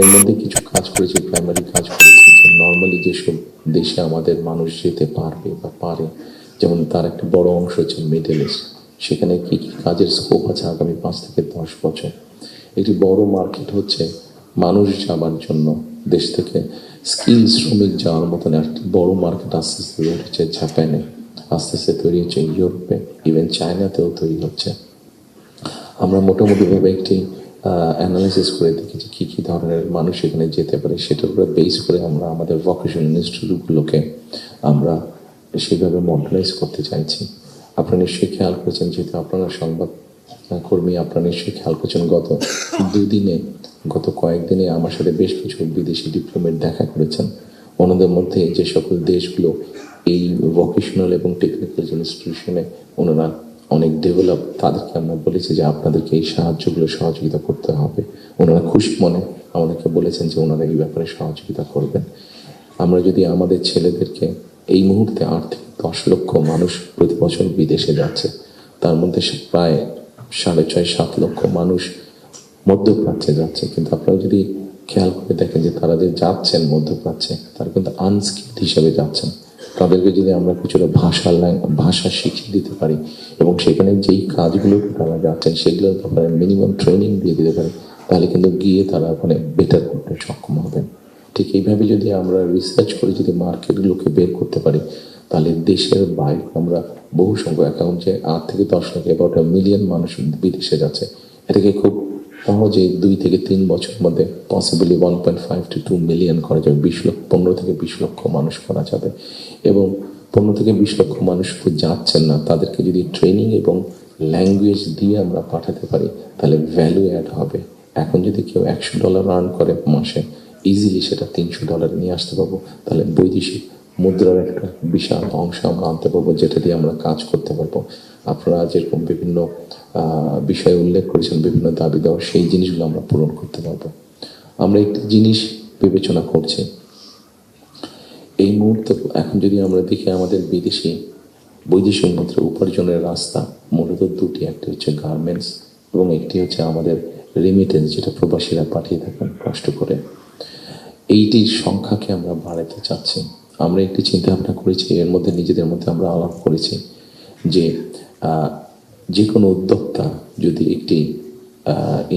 এর মধ্যে কিছু কাজ করেছি প্রাইমারি কাজ করেছি, যে নর্মালি যেসব দেশে আমাদের মানুষ যেতে পারবে বা পারে, যেমন তার একটা বড় অংশ হচ্ছে মিডল ইস্ট সেখানে কি কি কাজের স্কোপ আছে আগামী পাঁচ থেকে দশ বছর? একটি বড় মার্কেট হচ্ছে মানুষ যাবার জন্য, দেশ থেকে স্কিল শ্রমিক যাওয়ার মতন একটি বড় মার্কেট আস্তে আস্তে তৈরি হচ্ছে জাপানে আস্তে আস্তে তৈরি হচ্ছে ইউরোপে ইভেন চায়নাতেও তৈরি হচ্ছে। আমরা মোটামুটিভাবে একটি অ্যানালাইসিস করে দেখেছি কী কী ধরনের মানুষ এখানে যেতে পারে। সেটার উপরে বেস করে আমরা আমাদের ভোকেশনাল ইনস্টিটিউটগুলোকে আমরা সেভাবে মডেলাইজ করতে চাইছি। আপনারা নিশ্চয়ই খেয়াল করেছেন, যেহেতু আপনারা সংবাদ কর্মী, আপনারা নিশ্চয়ই খেয়াল করেছেন, গত দুদিনে, গত কয়েকদিনে আমার সাথে বেশ কিছু বিদেশি ডিপ্লোমেট দেখা করেছেন। ওনাদের মধ্যে যে সকল দেশগুলো এই ভোকেশনাল এবং টেকনিক্যাল ইনস্টিটিউশনে ওনারা অনেক ডেভেলপ তাদেরকে আমরা বলেছি যে আপনাদেরকে এই সাহায্যগুলো সহযোগিতা করতে হবে। ওনারা খুশি মনে আমাদেরকে বলেছেন যে ওনারা এই ব্যাপারে সহযোগিতা করবেন। আমরা যদি আমাদের ছেলেদেরকে এই মুহূর্তে আট থেকে দশ লক্ষ মানুষ প্রতি বছর বিদেশে যাচ্ছে, তার মধ্যে প্রায় সাড়ে ছয়, সাত লক্ষ মানুষ মধ্যপ্রাচ্যে যাচ্ছে। কিন্তু আপনারা যদি খেয়াল করে দেখেন যে তারা যে যাচ্ছেন মধ্যপ্রাচ্যে, তারা কিন্তু আনস্কিল্ড হিসেবে যাচ্ছেন। তাদেরকে যদি আমরা কিছুটা ভাষা ভাষা শিখিয়ে দিতে পারি এবং সেখানে যেই কাজগুলো তারা যাচ্ছেন সেগুলোর ব্যাপারে মিনিমাম ট্রেনিং দিয়ে দিতে পারি, তাহলে কিন্তু গিয়ে তারা ওখানে বেটার করতে সক্ষম হবেন। ঠিক এইভাবে যদি আমরা রিসার্চ করে যদি মার্কেটগুলোকে বের করতে পারি, তাহলে দেশের বাইরে আমরা বহু সংখ্যক অ্যাকাউন্ট যে আট থেকে দশ লাখ এবার মিলিয়ন মানুষ বিদেশে যাচ্ছে, এটাকে খুব সহজে দুই থেকে তিন বছর মধ্যে possibly one point five to two million করা যাবে, বিশ লক্ষ, পনেরো থেকে বিশ লক্ষ মানুষ করা যাবে। এবং পনেরো থেকে বিশ লক্ষ মানুষ তো যাচ্ছেন না, তাদেরকে যদি ট্রেনিং এবং ল্যাঙ্গুয়েজ দিয়ে আমরা পাঠাতে পারি, তাহলে ভ্যালু অ্যাড হবে। এখন যদি কেউ একশো ডলার আর্ন করে মাসে ইজিলি সেটা তিনশো ডলার নিয়ে আসতে পারব। তাহলে বৈদেশিক মুদ্রার একটা বিশাল অংশ আমরা আনতে পারব, যেটা দিয়ে আমরা কাজ করতে পারব। আপনারা যেরকম বিভিন্ন বিষয়ে উল্লেখ করেছেন, বিভিন্ন দাবি দেওয়া, সেই জিনিসগুলো আমরা পূরণ করতে পারব। আমরা একটি জিনিস বিবেচনা করছি। এই মুহূর্তে এখন যদি আমরা দেখি, আমাদের বিদেশি বৈদেশিক মুদ্রা উপার্জনের রাস্তা মূলত দুটি, একটি হচ্ছে গার্মেন্টস এবং একটি হচ্ছে আমাদের রেমিটেন্স যেটা প্রবাসীরা পাঠিয়ে থাকেন কষ্ট করে। এইটির সংখ্যাকে আমরা বাড়াতে চাচ্ছি। আমরা একটি চিন্তা ভাবনা করেছি, এর মধ্যে নিজেদের মধ্যে আমরা আলাপ করেছি যে যে কোনো উদ্যোক্তা যদি একটি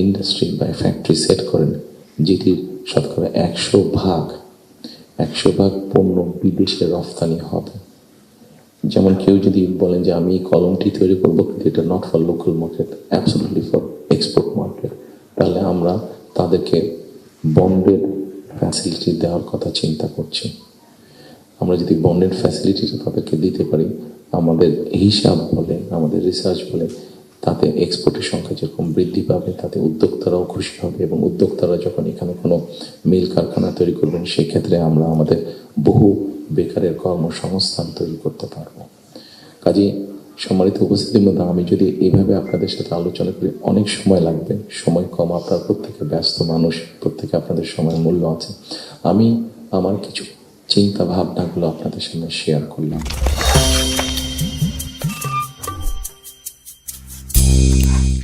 ইন্ডাস্ট্রি বা ফ্যাক্টরি সেট করেন যেটির শতকরা একশো ভাগ একশো ভাগ পণ্য বিদেশে রফতানি হবে। যেমন কেউ যদি বলেন যে, আমি কলমটি তৈরি করব কিন্তু এটা not for local market absolutely for export market তাহলে আমরা তাদেরকে বন্ডের ফ্যাসিলিটি দেওয়ার কথা চিন্তা করছি। আমরা যদি বন্ডের ফ্যাসিলিটিটা তাদেরকে দিতে পারি, আমাদের হিসাব বলে, আমাদের রিসার্চ বলে, তাতে এক্সপোর্টের সংখ্যা যেরকম বৃদ্ধি পাবে, তাতে উদ্যোক্তারাও খুশি হবে এবং উদ্যোক্তারা যখন এখানে কোনো মিল কারখানা তৈরি করবেন, সেক্ষেত্রে আমরা আমাদের বহু বেকারের কর্মসংস্থান তৈরি করতে পারব। কাজে সম্মানিত উপস্থিতির মধ্যে আমি যদি এইভাবে আপনাদের সাথে আলোচনা করি, অনেক সময় লাগবে, সময় কম, আপনার প্রত্যেকে ব্যস্ত মানুষ, প্রত্যেকে আপনাদের সময় মূল্য আছে। আমি আমার কিছু চিন্তা ভাবনাগুলো আপনাদের সঙ্গে শেয়ার করলাম।